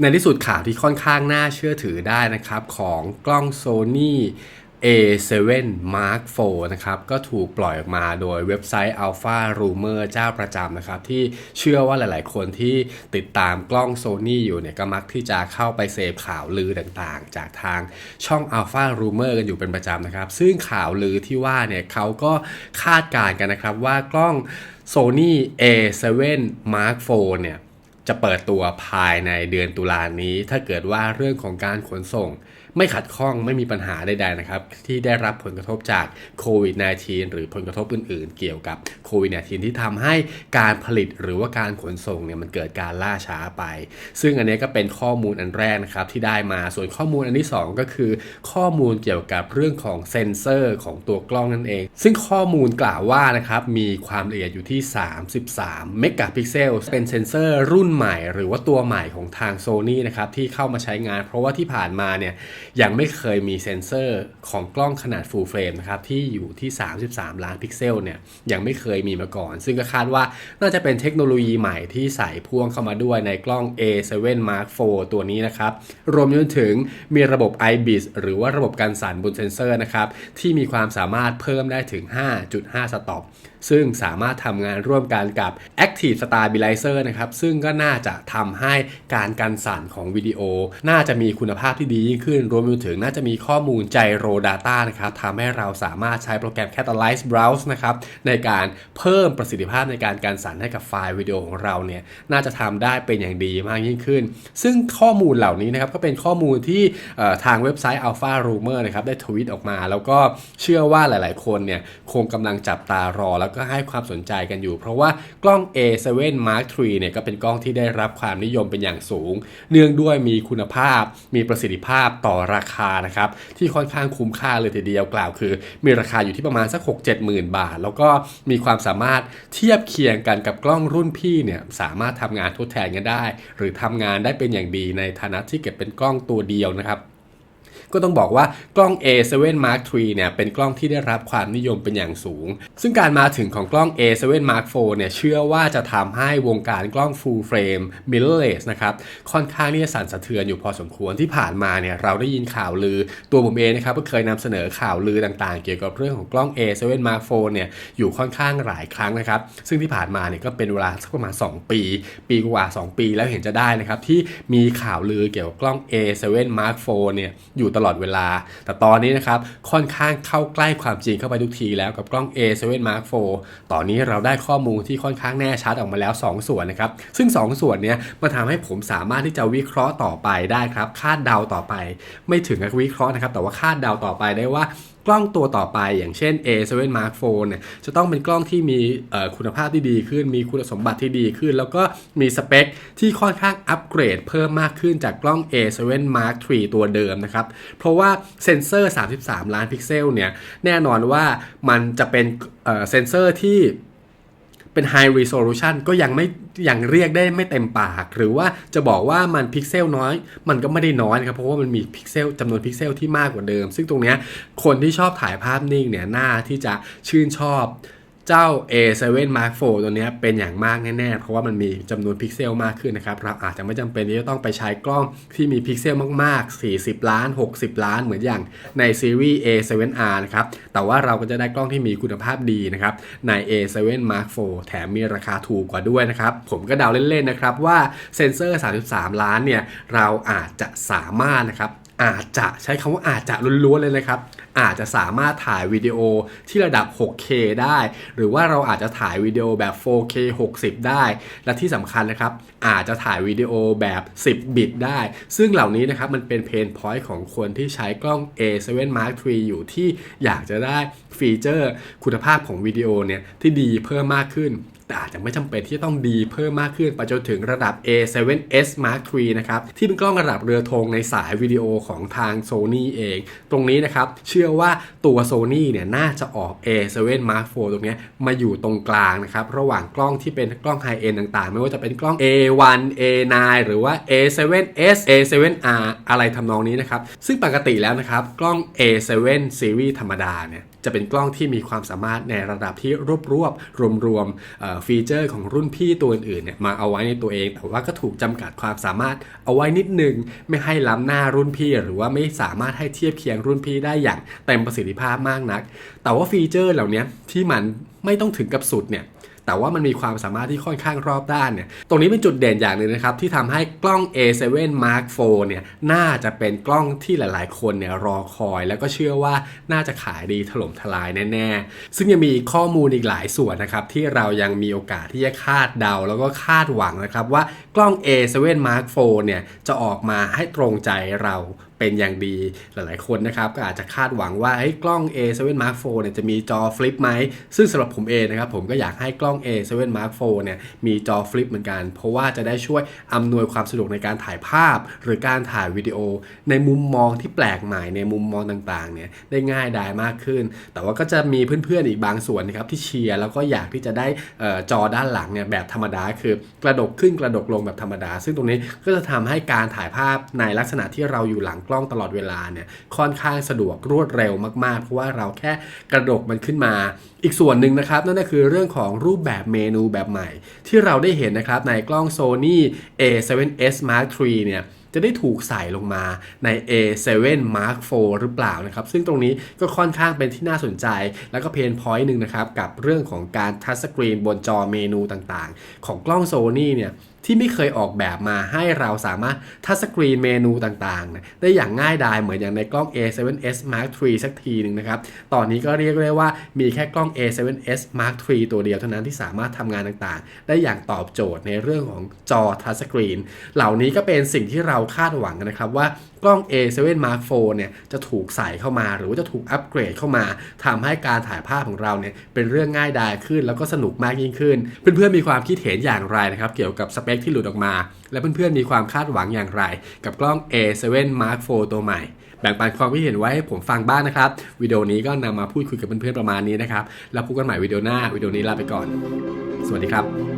ในที่สุดข่าวที่ค่อนข้างน่าเชื่อถือได้นะครับ ของกล้อง Sony A7 Mark IV นะครับก็ถูกปล่อยออกมาโดยเว็บไซต์ Alpha Rumor เจ้าประจำนะครับ ที่เชื่อว่าหลายๆ คนที่ติดตามกล้อง Sony อยู่เนี่ยก็มักที่จะเข้าไปเสพข่าวลือต่างๆ จากทางช่อง Alpha Rumor กันอยู่เป็นประจำนะครับ ซึ่งข่าวลือที่ว่าเนี่ยเขาก็คาดการณ์กันนะครับว่ากล้อง Sony A7 Mark IV เนี่ย จะเปิดตัวภายในเดือนตุลานี้ ถ้าเกิดว่าเรื่องของการขนส่งไม่ขัดข้องไม่มีปัญหาใดๆนะครับที่ได้รับผลกระทบจากโควิด -19 หรือผลกระทบอื่นๆ เกี่ยวกับโควิด -19 ที่ทำให้การผลิตหรือว่าการขนส่งเนี่ยมันเกิดการล่าช้าไป ซึ่งอันนี้ก็เป็นข้อมูลอันแรกนะครับที่ได้มาส่วนข้อมูลอันที่ 2 ก็คือข้อมูลเกี่ยวกับเรื่องของเซนเซอร์ของตัวกล้องนั่นเอง ซึ่งข้อมูลกล่าวว่านะครับมีความละเอียดอยู่ที่ 33 เมกะพิกเซลเป็นเซนเซอร์รุ่นใหม่ หรือว่าตัวใหม่ของทาง Sony นะครับที่เข้ามาใช้งาน เพราะว่าที่ผ่านมาเนี่ยยังไม่เคยมีเซนเซอร์ของกล้องขนาด full frame นะครับที่อยู่ที่ 33 ล้านพิกเซลเนี่ยยังไม่เคยมีมาก่อน ซึ่งก็คาดว่าน่าจะเป็นเทคโนโลยีใหม่ที่ใส่พ่วงเข้ามาด้วยในกล้อง A7 Mark IV ตัวนี้นะครับ รวมจนถึงมีระบบ IBIS หรือว่าระบบการสั่นบนเซนเซอร์นะครับที่มีความสามารถเพิ่มได้ถึง 5.5 สต็อปซึ่งสามารถทำงานร่วมกันกับ Active Stabilizer นะครับ ซึ่งก็น่าจะทำให้การกันสั่นของวิดีโอ น่าจะมีคุณภาพที่ดียิ่งขึ้นรวมไปถึงน่าจะมีข้อมูล Gyro Data นะครับทำให้เราสามารถใช้โปรแกรม Catalyze Browse นะครับในการเพิ่มประสิทธิภาพในการกันสั่นให้กับไฟล์วิดีโอของเราเนี่ยน่าจะทำได้เป็นอย่างดีมากยิ่งขึ้น ซึ่งข้อมูลเหล่านี้นะครับก็เป็นข้อมูลที่ทางเว็บไซต์ Alpha Rumor นะครับได้ทวีตออกมา แล้วก็เชื่อว่าหลาย ๆ คนเนี่ยคงกำลังจับตารอ แล้วก็ให้ความสนใจกันอยู่ เพราะว่ากล้อง A7 Mark III เนี่ยก็เป็นกล้องที่ได้รับความนิยมเป็นอย่างสูง เนื่องด้วยมีคุณภาพมีประสิทธิภาพต่อราคานะครับที่ค่อนข้างคุ้มค่าเลยทีเดียวกล่าวคือ มีราคาอยู่ที่ประมาณสัก 6 7หมื่นบาท แล้วก็มีความสามารถเทียบเคียงกันกับกล้องรุ่นพี่เนี่ยสามารถทำงานทดแทนกันได้ หรือทำงานได้เป็นอย่างดีในฐานะที่เก็บเป็นกล้องตัวเดียวนะครับ ก็ต้องบอกว่ากล้อง A7 Mark III เนี่ยเป็นกล้องที่ได้รับความนิยมเป็นอย่างสูง ซึ่งการมาถึงของกล้อง A7 Mark IV เนี่ยเชื่อว่าจะทำให้วงการกล้อง full frame mirrorless นะครับค่อนข้างที่จะสั่นสะเทือนอยู่พอสมควรที่ผ่านมาเนี่ยเราได้ยินข่าวลือตัวผมเองนะครับก็เคยนำเสนอข่าวลือต่างๆ เกี่ยวกับเรื่องของกล้อง A7 Mark IV เนี่ยอยู่ค่อนข้างหลายครั้งนะครับซึ่งที่ผ่านมาเนี่ยก็เป็นเวลาสักประมาณ 2 ปี ปีกว่า 2 ปีแล้วเห็นจะได้นะครับที่มีข่าวลือเกี่ยวกับกล้อง A7 Mark IV เนี่ยอยู่ตลอดเวลา แต่ตอนนี้นะครับค่อนข้างเข้าใกล้ความจริงเข้าไปทุกทีแล้วกับกล้อง A7 Mark IV ตอนนี้เราได้ข้อมูลที่ค่อนข้างแน่ชัดออกมาแล้ว 2 ส่วนนะครับ ซึ่ง 2 ส่วนเนี้ยมาทำให้ผมสามารถที่จะวิเคราะห์ต่อไปได้ครับ คาดเดาต่อไป ไม่ถึงกับวิเคราะห์นะครับ แต่ว่าคาดเดาต่อไปได้ว่า กล้องตัวต่อไปอย่างเช่น A7 Mark IV เนี่ยจะต้องเป็นกล้องที่มีคุณภาพที่ดีขึ้น มีคุณสมบัติที่ดีขึ้น แล้วก็มีสเปคที่ค่อนข้างอัปเกรดเพิ่มมากขึ้นจากกล้อง A7 Mark III ตัวเดิมนะครับ เพราะว่าเซ็นเซอร์ 33 ล้านพิกเซลเนี่ยแน่นอนว่ามันจะเป็นเอ่อเซ็นเซอร์ที่เป็น High Resolution ก็ยังไม่ อย่างเรียกได้ไม่เต็มปาก หรือว่าจะบอกว่ามันพิกเซลน้อย มันก็ไม่ได้น้อยนะครับ เพราะว่ามันมีพิกเซลจำนวนพิกเซลที่มากกว่าเดิม ซึ่งตรงนี้คนที่ชอบถ่ายภาพนิ่งเนี่ยน่าที่จะชื่นชอบ เจ้า A7 Mark IV ตัวนี้เป็นอย่างมากแน่ๆ เพราะว่ามันมีจำนวนพิกเซลมากขึ้นนะครับ เราอาจจะไม่จำเป็นที่จะต้องไปใช้กล้องที่มีพิกเซลมากๆ 40 ล้าน 60 ล้านเหมือนอย่างในซีรีส์ A7R นะครับ แต่ว่าเราก็จะได้กล้องที่มีคุณภาพดีนะครับ ใน A7 Mark IV แถมมีราคาถูกกว่าด้วยนะครับ ผมก็เดาเล่นๆนะครับว่าเซนเซอร์ 33 ล้านเนี่ย เราอาจจะสามารถนะครับ อาจจะใช้คำว่าอาจจะล้วนๆเลยนะครับ อาจจะสามารถถ่ายวิดีโอที่ระดับ 6K ได้ หรือว่าเราอาจจะถ่ายวิดีโอแบบ 4K 60 ได้ และที่สำคัญนะครับ อาจจะถ่ายวิดีโอแบบ 10 บิตได้ ซึ่งเหล่านี้นะครับมันเป็นเพนพอยต์ของคนที่ใช้กล้อง A7 Mark III อยู่ที่อยากจะได้ฟีเจอร์คุณภาพของวิดีโอเนี่ยที่ดีเพิ่มมากขึ้น แต่อาจจะไม่จำเป็นที่จะต้องดีเพิ่มมากขึ้นไปจนถึงระดับ A7S Mark III นะครับที่เป็นกล้องระดับเรือธงในสายวิดีโอของทาง Sony เอง ตรงนี้นะครับเชื่อว่าตัว Sony เนี่ยน่าจะออก A7 Mark IV ตรงนี้มาอยู่ตรงกลางนะครับระหว่างกล้องที่เป็นกล้อง High End ต่างๆ ไม่ว่าจะเป็นกล้อง A1 A9 หรือว่า A7S A7R อะไรทำนองนี้นะครับซึ่งปกติแล้วนะครับกล้อง A7 Series ธรรมดาเนี่ยจะเป็นกล้องที่มีความสามารถในระดับที่รวบรวบรวมรวมฟีเจอร์ของรุ่นพี่ตัวอื่นๆเนี่ยมาเอาไว้ในตัวเอง แต่ว่าก็ถูกจำกัดความสามารถเอาไว้นิดนึง ไม่ให้ล้ำหน้ารุ่นพี่ หรือว่าไม่สามารถให้เทียบเคียงรุ่นพี่ได้อย่างเต็มประสิทธิภาพมากนัก แต่ว่าฟีเจอร์เหล่านี้ที่มันไม่ต้องถึงกับสุดเนี่ย แต่ว่ามันมีความสามารถที่ค่อนข้างรอบด้านเนี่ย ตรงนี้เป็นจุดเด่นอย่างหนึ่งนะครับ ที่ทำให้กล้อง A7 Mark IV เนี่ย น่าจะเป็นกล้องที่หลาย ๆ คนเนี่ยรอคอย แล้วก็เชื่อว่าน่าจะขายดีถล่มทลายแน่ ๆ ซึ่งยังมีข้อมูลอีกหลายส่วนนะครับ ที่เรายังมีโอกาสที่จะคาดเดา แล้วก็คาดหวังนะครับว่ากล้อง A7 Mark IV เนี่ยจะออกมาให้ตรงใจเราเป็นอย่างดีหลายๆคนนะครับ ก็อาจจะคาดหวังว่าเฮ้ยกล้อง A7 Mark IV เนี่ยจะมีจอฟลิปไหม ซึ่งสำหรับผมเองนะครับผมก็อยากให้กล้อง A7 Mark IV เนี่ยมีจอฟลิปเหมือนกัน เพราะว่าจะได้ช่วยอำนวยความสะดวกในการถ่ายภาพ หรือการถ่ายวิดีโอ ในมุมมองที่แปลกใหม่ในมุมมองต่างๆเนี่ยได้ง่ายดายมากขึ้น แต่ว่าก็จะมีเพื่อนๆอีกบางส่วนนะครับที่เชียร์แล้วก็อยากที่จะได้ออจอด้านหลังเนี่ยแบบธรรมดาคือกระดกขึ้นกระดกลงแบบธรรมดา ซึ่งตรงนี้ก็จะทำให้การถ่ายภาพในลักษณะที่เราอยู่หลังกล้องตลอดเวลาเนี่ยค่อนข้างสะดวกรวดเร็วมากๆ เพราะว่าเราแค่กระดกมันขึ้นมา อีกส่วนหนึ่งนะครับ นั่นก็คือเรื่องของรูปแบบเมนูแบบใหม่ ที่เราได้เห็นนะครับในกล้อง Sony A7S Mark III เนี่ยจะได้ถูกใส่ลงมาใน A7 Mark IV หรือเปล่านะครับ ซึ่งตรงนี้ก็ค่อนข้างเป็นที่น่าสนใจ แล้วก็เพนพอยต์หนึ่งนะครับ กับเรื่องของการทัชสกรีนบนจอเมนูต่างๆ ของกล้อง Sony เนี่ยที่ไม่เคยออกแบบมาให้เราสามารถทัชสกรีนเมนูต่างๆ ได้อย่างง่ายดายเหมือนอย่างในกล้อง A7S Mark III สักทีหนึ่งนะครับ ตอนนี้ก็เรียกได้ว่ามีแค่กล้อง A7S Mark III ตัวเดียวเท่านั้นที่สามารถทำงานต่างๆ ได้อย่างตอบโจทย์ในเรื่องของจอทัชสกรีนเหล่านี้ก็เป็นสิ่งที่เราคาดหวังกันะครับว่ากล้อง A7 Mark IV เนี่ยจะถูกใส่เข้ามา หรือว่าจะถูกอัปเกรดเข้ามาทำให้การถ่ายภาพของเราเนี่ยเป็นเรื่องง่ายดายขึ้นแล้วก็สนุกมากยิ่งขึ้น เพื่อนๆมีความคิดเห็นอย่างไรนะครับเกี่ยวกับสเปคที่หลุดออกมา และเพื่อนๆมีความคาดหวังอย่างไร กับกล้อง A7 Mark IV ตัวใหม่ แบ่งปันความคิดเห็นไว้ให้ผมฟังบ้างนะครับวิดีโอนี้ก็นำมาพูดคุยกับเพื่อนๆประมาณนี้นะครับแล้วพบกันใหม่วิดีโอหน้าวิดีโอนี้ลาไปก่อน สวัสดีครับ